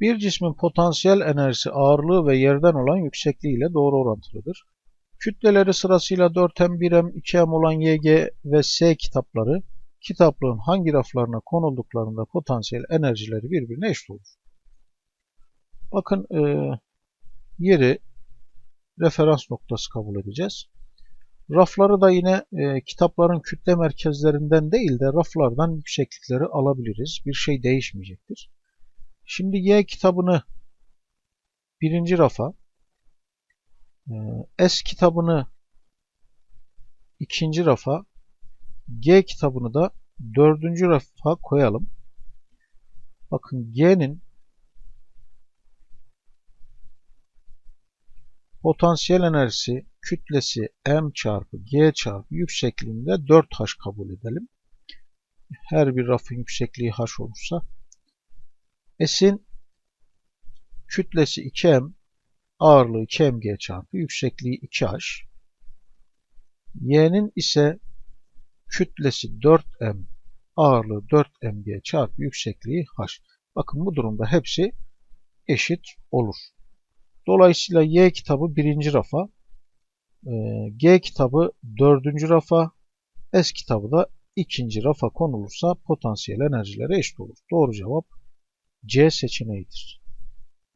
Bir cismin potansiyel enerjisi ağırlığı ve yerden olan yüksekliği ile doğru orantılıdır. Kütleleri sırasıyla 4M, 1M, 2M olan YG ve S kitapları kitaplığın hangi raflarına konulduklarında potansiyel enerjileri birbirine eşit olur. Bakın e, yeri referans noktası kabul edeceğiz. Rafları da yine e, kitapların kütle merkezlerinden değil de raflardan yükseklikleri alabiliriz. Bir şey değişmeyecektir. Şimdi Y kitabını birinci rafa, e, S kitabını ikinci rafa, G kitabını da dördüncü rafa koyalım. Bakın G'nin potansiyel enerjisi kütlesi m çarpı g çarpı yüksekliğinde 4h kabul edelim. Her bir rafın yüksekliği h olursa S'in kütlesi 2m ağırlığı 2mg çarpı yüksekliği 2h Y'nin ise kütlesi 4m ağırlığı 4mg çarpı yüksekliği h. Bakın bu durumda hepsi eşit olur. Dolayısıyla Y kitabı birinci rafa, e, G kitabı dördüncü rafa, S kitabı da ikinci rafa konulursa potansiyel enerjileri eşit olur. Doğru cevap C seçeneğidir.